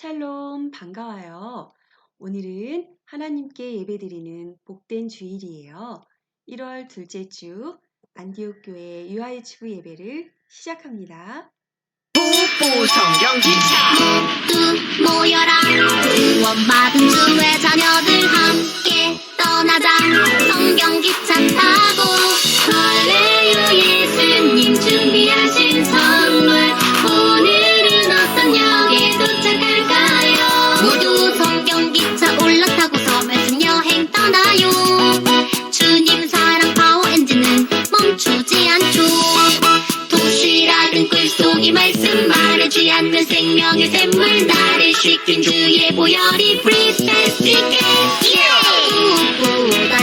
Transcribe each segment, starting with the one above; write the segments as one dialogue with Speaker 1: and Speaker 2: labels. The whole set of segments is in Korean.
Speaker 1: 샬롬, 반가워요. 오늘은 하나님께 예배드리는 복된 주일이에요. 1월 둘째 주 안디옥 교회 유아유치부 예배를 시작합니다.
Speaker 2: 뽀뽀 성경 기차
Speaker 3: 모두 모여라 구원받은 주의 자녀들 함께 떠나자 성경 기차 타고 할례루 예수님 준비하신 선물 오늘은 어떤 역에 도착할 생명의 샘물 나를 씻긴 주의 보혈이 있게 뿌뿌 달리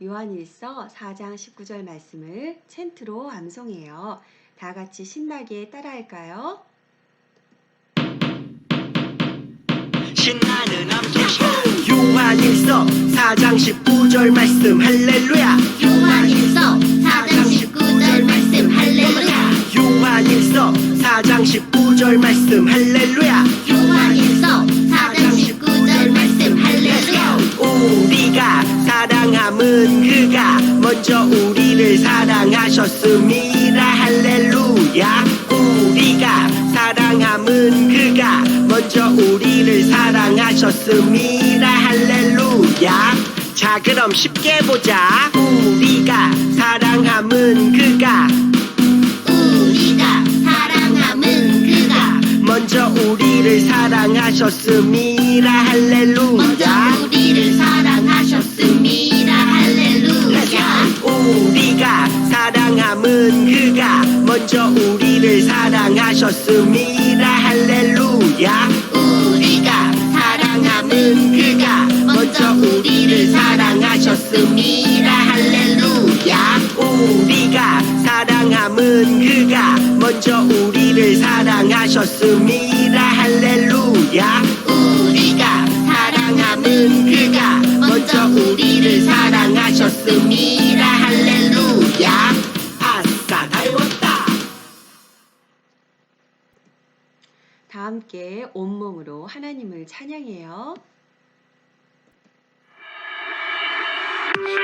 Speaker 1: 요한일서 4장 19절 말씀을 챈트로 암송해요. 다 같이 신나게 따라할까요?
Speaker 2: 신나는 암송시 요한일서 4장 19절 말씀 할렐루야
Speaker 3: 요한일서 4장 19절 말씀 할렐루야
Speaker 2: 요한일서 4장 19절 말씀 할렐루야
Speaker 3: 요한일서
Speaker 2: 우리가 사랑함은 그가 먼저 우리를 사랑하셨습니다. 할렐루야. 우리가 사랑함은 그가 먼저 우리를 사랑하셨습니다. 할렐루야. 자 그럼 쉽게 보자. 우리가 사랑함은 그가
Speaker 3: 우리가 사랑함은 그가
Speaker 2: 먼저 우리를
Speaker 3: 먼저
Speaker 2: 할렐루야
Speaker 3: 우리를 사랑하셨습니다. 할렐루야.
Speaker 2: 우리가 사랑함은 그가 먼저 우리를 사랑하셨습니다. 할렐루야.
Speaker 3: 우리가 사랑함은 그가 먼저 우리를 사랑하셨습니다. 할렐루야.
Speaker 2: 우리가 사랑함은 그가 먼저 우리를 사랑하셨습니다. 할렐루야
Speaker 3: 사랑하셨습니다 할렐루야
Speaker 2: 아싸 다 외웠다
Speaker 1: 다 함께 온몸으로 하나님을 찬양해요.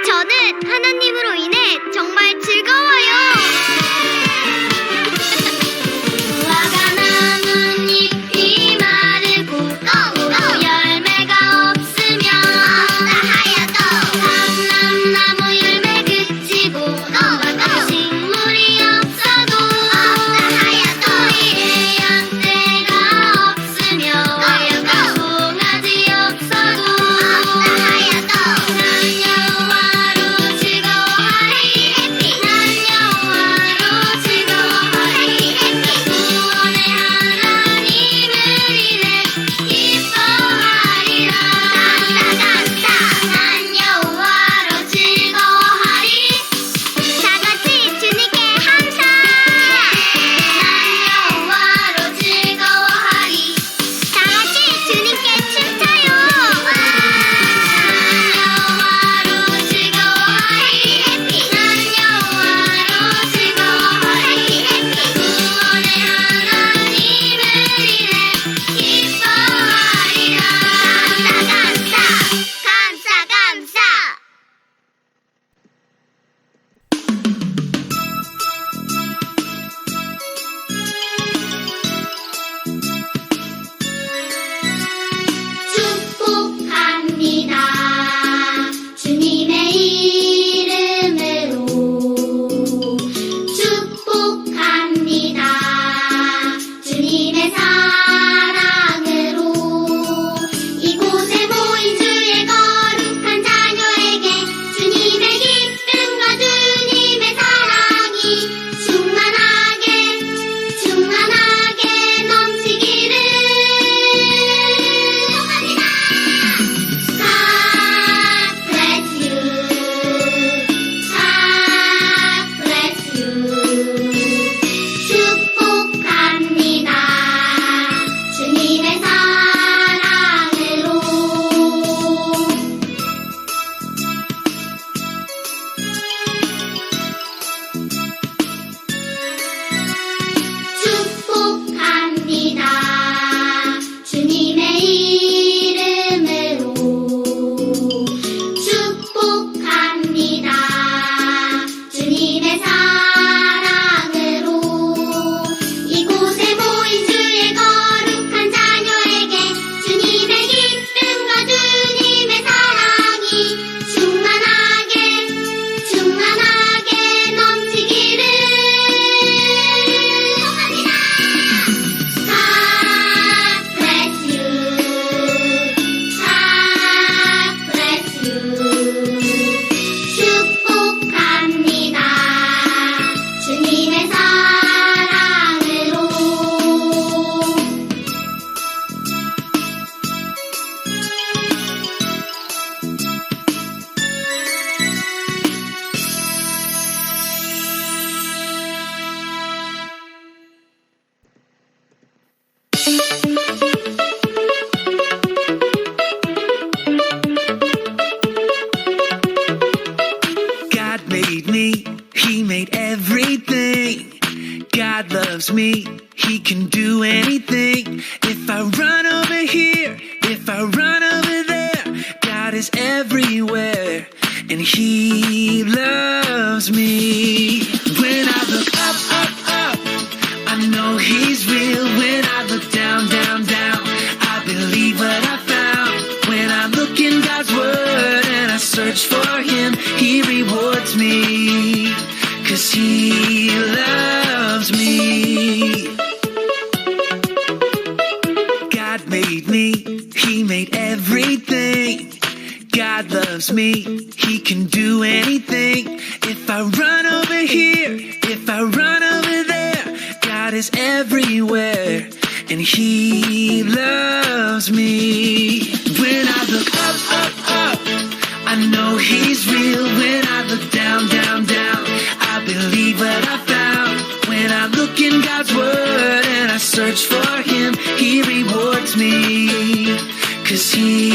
Speaker 3: 저는 하나님으로 인해 정말 즐거워요.
Speaker 4: thing. God loves me, He can do anything. If I run over here, if I run over there, God is everywhere, and He loves
Speaker 5: see.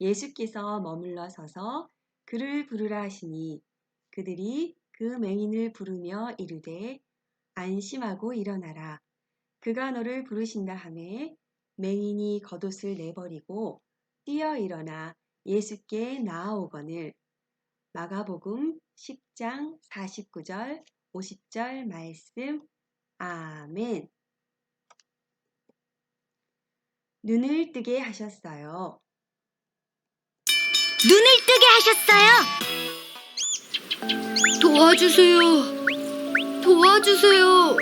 Speaker 1: 예수께서 머물러 서서 그를 부르라 하시니 그들이 그 맹인을 부르며 이르되 안심하고 일어나라. 그가 너를 부르신다 하매 맹인이 겉옷을 내버리고 뛰어 일어나 예수께 나아오거늘 마가복음 10장 49절 50절 말씀 아멘 눈을 뜨게 하셨어요.
Speaker 3: 눈을 뜨게 하셨어요.
Speaker 5: 도와주세요. 도와주세요.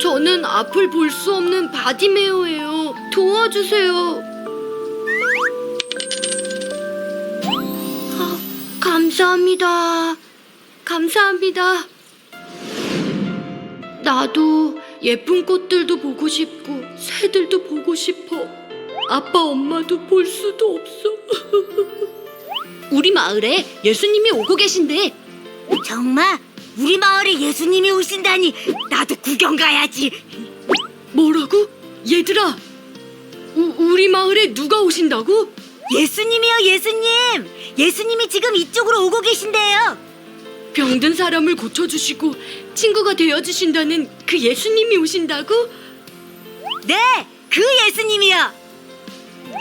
Speaker 5: 저는 앞을 볼 수 없는 바디메어예요. 도와주세요. 아, 감사합니다. 감사합니다. 나도 예쁜 꽃들도 보고 싶고 새들도 보고 싶어. 아빠 엄마도 볼 수도 없어. 우리 마을에 예수님이 오고 계신데
Speaker 3: 정말 우리 마을에 예수님이 오신다니 나도 구경 가야지.
Speaker 5: 뭐라고? 얘들아, 우, 우리 마을에 누가 오신다고?
Speaker 3: 예수님이요, 예수님. 예수님이 지금 이쪽으로 오고 계신데요.
Speaker 5: 병든 사람을 고쳐주시고 친구가 되어주신다는 그 예수님이 오신다고?
Speaker 3: 네, 그 예수님이요.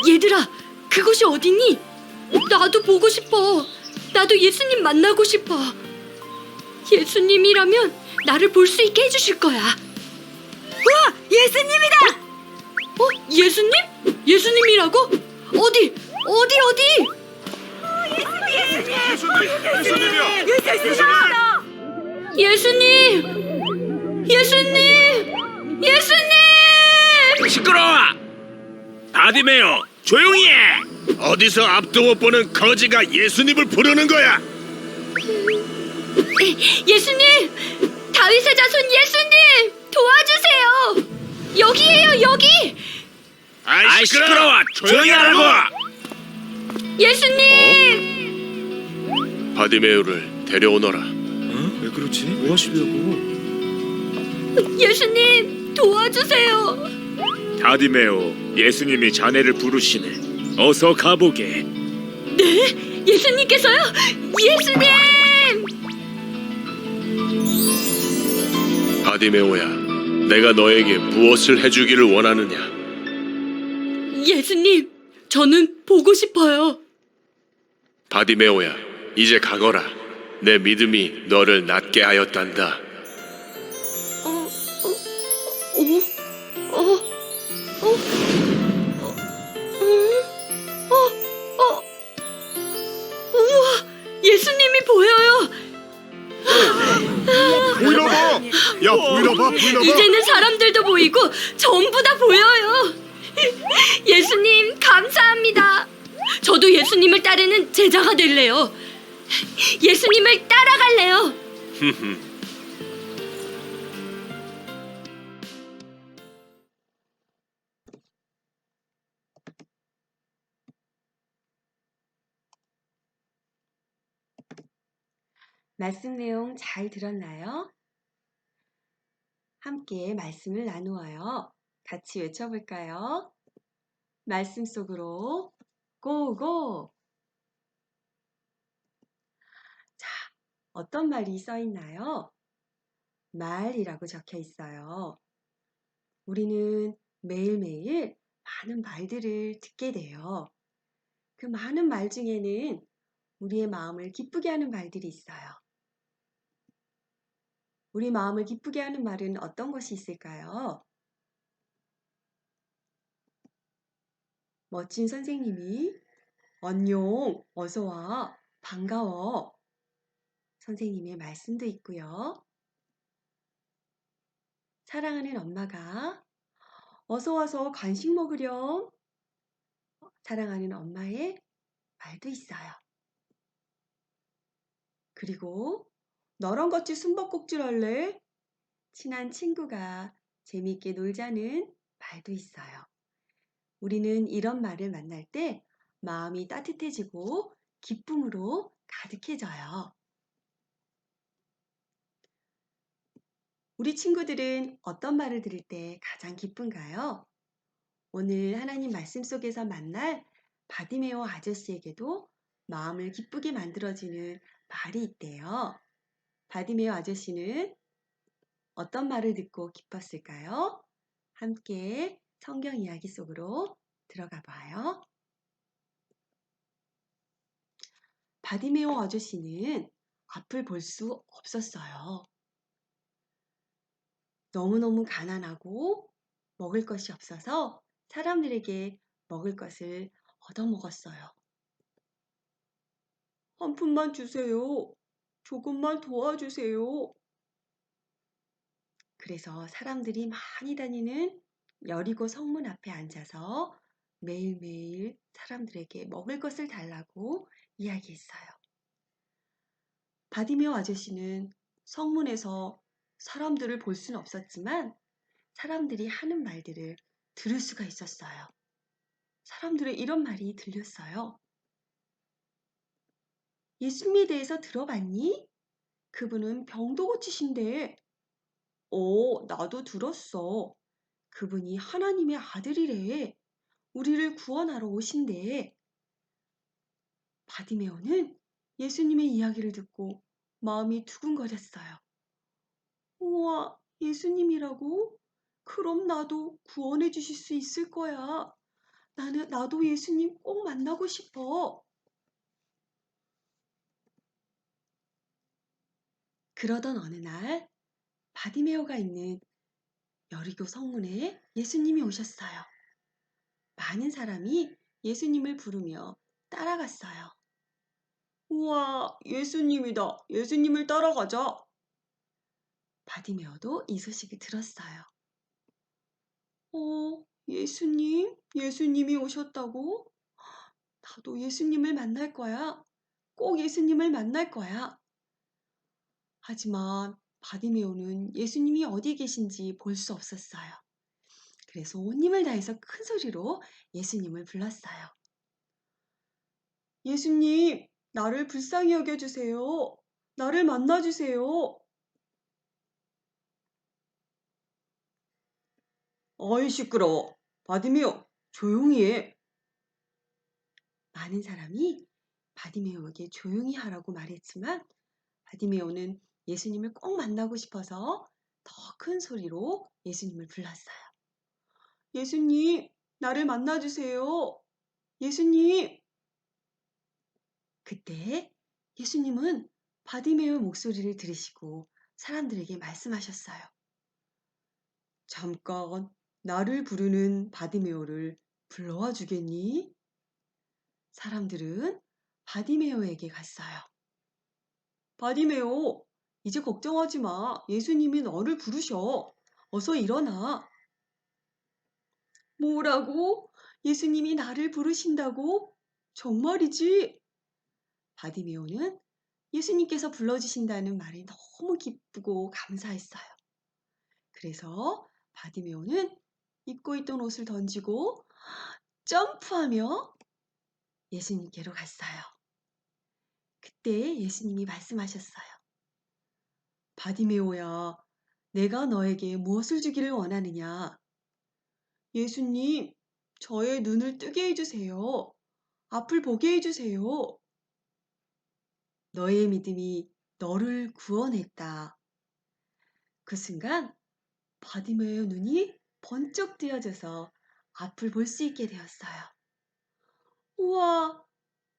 Speaker 5: 얘들아, 그곳이 어디니? 나도 보고 싶어. 나도 예수님 만나고 싶어. 예수님이라면 나를 볼 수 있게 해주실 거야.
Speaker 3: 우와, 예수님이다.
Speaker 5: 어? 예수님? 예수님이라고? 어디? 어디 어디? 예수님! 예수님! 예수님!
Speaker 6: 시끄러워! 바디메어 조용히 해! 어디서 앞도 못 보는 거지가 예수님을 부르는 거야?
Speaker 5: 예수님! 다윗의 자손 예수님! 도와주세요! 여기에요, 여기!
Speaker 6: 아이 시끄러워! 조용히 하라고!
Speaker 5: 예수님!
Speaker 6: 바디메어를 데려오너라
Speaker 7: 왜 그렇지? 뭐 하시려고?
Speaker 5: 예수님! 도와주세요!
Speaker 6: 바디메어 예수님이 자네를 부르시네 어서 가보게
Speaker 5: 네? 예수님께서요? 예수님!
Speaker 6: 바디메오야 내가 너에게 무엇을 해주기를 원하느냐
Speaker 5: 예수님, 저는 보고 싶어요.
Speaker 6: 바디메오야 이제 가거라 내 믿음이 너를 낫게 하였단다
Speaker 5: 어, 어, 어, 어, 어, 어, 예수님이 보여요.
Speaker 7: 보이나 봐! 야 보이나 봐 보이나 봐!
Speaker 5: 이제는 사람들도 보이고 전부 다 보여요. 예수님 감사합니다. 저도 예수님을 따르는 제자가 될래요. 예수님을 따라갈래요.
Speaker 1: 말씀 내용 잘 들었나요? 함께 말씀을 나누어요. 같이 외쳐볼까요? 말씀 속으로 고고! 자, 어떤 말이 써 있나요? 말이라고 적혀 있어요. 우리는 매일매일 많은 말들을 듣게 돼요. 그 많은 말 중에는 우리의 마음을 기쁘게 하는 말들이 있어요. 우리 마음을 기쁘게 하는 말은 어떤 것이 있을까요? 멋진 선생님이 안녕, 어서 와, 반가워. 선생님의 말씀도 있고요. 사랑하는 엄마가 어서 와서 간식 먹으렴. 사랑하는 엄마의 말도 있어요. 그리고 같이 숨바꼭질 할래? 친한 친구가 재미있게 놀자는 말도 있어요. 우리는 이런 말을 만날 때 마음이 따뜻해지고 기쁨으로 가득해져요. 우리 친구들은 어떤 말을 들을 때 가장 기쁜가요? 오늘 하나님 말씀 속에서 만날 바디메오 아저씨에게도 마음을 기쁘게 만들어주는 말이 있대요. 바디메오 아저씨는 어떤 말을 듣고 기뻤을까요? 함께 성경 이야기 속으로 들어가 봐요. 바디메오 아저씨는 앞을 볼 수 없었어요. 너무너무 가난하고 먹을 것이 없어서 사람들에게 먹을 것을 얻어먹었어요. 한 푼만 주세요. 조금만 도와주세요. 그래서 사람들이 많이 다니는 여리고 성문 앞에 앉아서 매일매일 사람들에게 먹을 것을 달라고 이야기했어요. 바디메오 아저씨는 성문에서 사람들을 볼 수는 없었지만 사람들이 하는 말들을 들을 수가 있었어요. 사람들의 이런 말이 들렸어요. 예수님에 대해서 들어봤니? 그분은 병도 고치신대. 어, 나도 들었어. 그분이 하나님의 아들이래. 우리를 구원하러 오신대. 바디메오는 예수님의 이야기를 듣고 마음이 두근거렸어요. 우와, 예수님이라고? 그럼 나도 구원해 주실 수 있을 거야. 나는, 나도 예수님 꼭 만나고 싶어. 그러던 어느 날, 바디메오가 있는 여리고 성문에 예수님이 오셨어요. 많은 사람이 예수님을 부르며 따라갔어요. 우와, 예수님이다. 예수님을 따라가자. 바디메오도 이 소식을 들었어요. 어, 예수님? 예수님이 오셨다고? 나도 예수님을 만날 거야. 꼭 예수님을 만날 거야. 하지만 바디메오는 예수님이 어디 계신지 볼 수 없었어요. 그래서 온 힘을 다해서 큰 소리로 예수님을 불렀어요. 예수님, 나를 불쌍히 여겨주세요. 나를 만나주세요. 어이 시끄러워. 바디메오, 조용히 해. 많은 사람이 바디메오에게 조용히 하라고 말했지만 바디메오는 예수님을 꼭 만나고 싶어서 더 큰 소리로 예수님을 불렀어요. 예수님, 나를 만나주세요. 예수님. 그때 예수님은 바디메오의 목소리를 들으시고 사람들에게 말씀하셨어요. 잠깐 나를 부르는 바디메오를 불러와 주겠니? 사람들은 바디메오에게 갔어요. 바디메오, 이제 걱정하지 마. 예수님이 너를 부르셔. 어서 일어나. 뭐라고? 예수님이 나를 부르신다고? 정말이지? 바디메오는 예수님께서 불러주신다는 말이 너무 기쁘고 감사했어요. 그래서 바디메오는 입고 있던 옷을 던지고 점프하며 예수님께로 갔어요. 그때 예수님이 말씀하셨어요. 바디메오야, 내가 너에게 무엇을 주기를 원하느냐? 예수님, 저의 눈을 뜨게 해주세요. 앞을 보게 해주세요. 너의 믿음이 너를 구원했다. 그 순간 바디메오의 눈이 번쩍 뜨여져서 앞을 볼 수 있게 되었어요. 우와,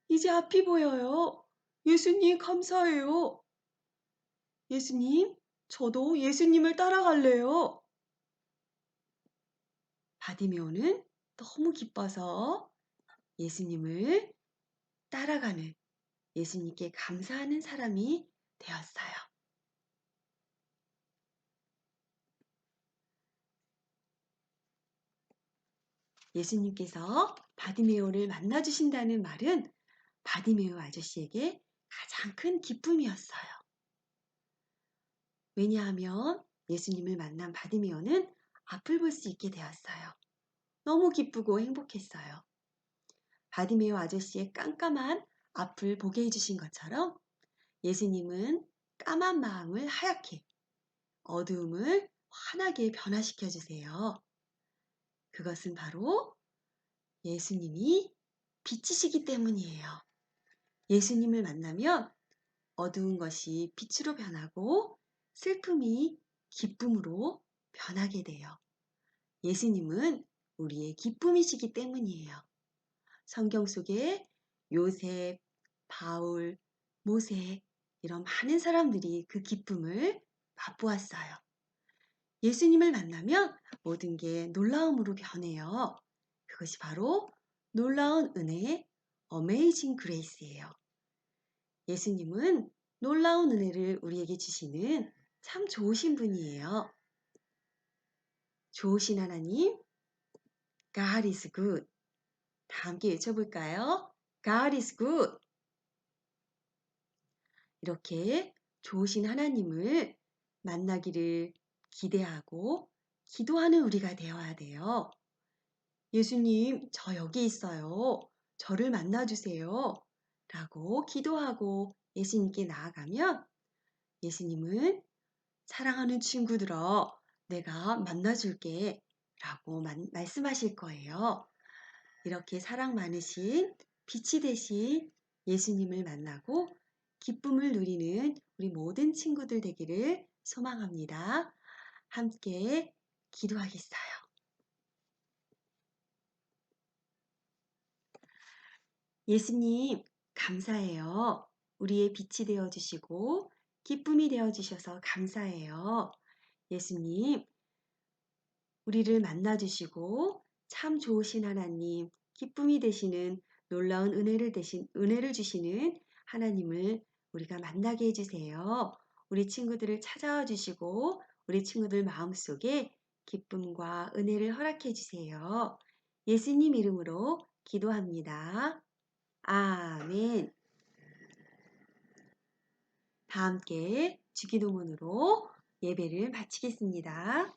Speaker 1: 이제 앞이 보여요. 예수님 감사해요. 예수님, 저도 예수님을 따라갈래요. 바디메오는 너무 기뻐서 예수님을 따라가는 예수님께 감사하는 사람이 되었어요. 예수님께서 바디메오를 만나주신다는 말은 바디메오 아저씨에게 가장 큰 기쁨이었어요. 왜냐하면 예수님을 만난 바디메오는 앞을 볼 수 있게 되었어요. 너무 기쁘고 행복했어요. 바디메오 아저씨의 깜깜한 앞을 보게 해주신 것처럼 예수님은 까만 마음을 하얗게, 어두움을 환하게 변화시켜 주세요. 그것은 바로 예수님이 빛이시기 때문이에요. 예수님을 만나면 어두운 것이 빛으로 변하고 슬픔이 기쁨으로 변하게 돼요. 예수님은 우리의 기쁨이시기 때문이에요. 성경 속에 요셉, 바울, 모세 이런 많은 사람들이 그 기쁨을 맛보았어요. 예수님을 만나면 모든 게 놀라움으로 변해요. 그것이 바로 놀라운 은혜의 어메이징 그레이스예요. 예수님은 놀라운 은혜를 우리에게 주시는 참 좋으신 분이에요. 좋으신 하나님, God is good. 다 함께 외쳐볼까요? God is good. 이렇게 좋으신 하나님을 만나기를 기대하고 기도하는 우리가 되어야 돼요. 예수님, 저 여기 있어요. 저를 만나주세요. 라고 기도하고 예수님께 나아가면 예수님은 사랑하는 친구들아, 내가 만나줄게. 라고 만- 말씀하실 거예요. 이렇게 사랑 많으신 빛이 되신 예수님을 만나고 기쁨을 누리는 우리 모든 친구들 되기를 소망합니다. 함께 기도하겠어요. 예수님, 감사해요. 우리의 빛이 되어 주시고 기쁨이 되어 주셔서 감사해요. 예수님, 우리를 만나 주시고 참 좋으신 하나님, 기쁨이 되시는 놀라운 은혜를 대신 은혜를 주시는 하나님을 우리가 만나게 해 주세요. 우리 친구들을 찾아와 주시고 우리 친구들 마음속에 기쁨과 은혜를 허락해 주세요. 예수님 이름으로 기도합니다. 아멘. 다 함께 주기도문으로 예배를 마치겠습니다.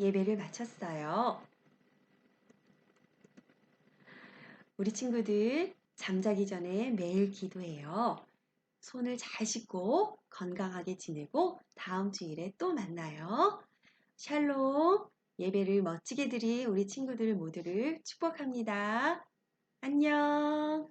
Speaker 1: 예배를 마쳤어요. 우리 친구들 잠자기 전에 매일 기도해요. 손을 잘 씻고 건강하게 지내고 다음 주일에 또 만나요. 샬롬. 예배를 멋지게 드린 우리 친구들 모두를 축복합니다. 안녕.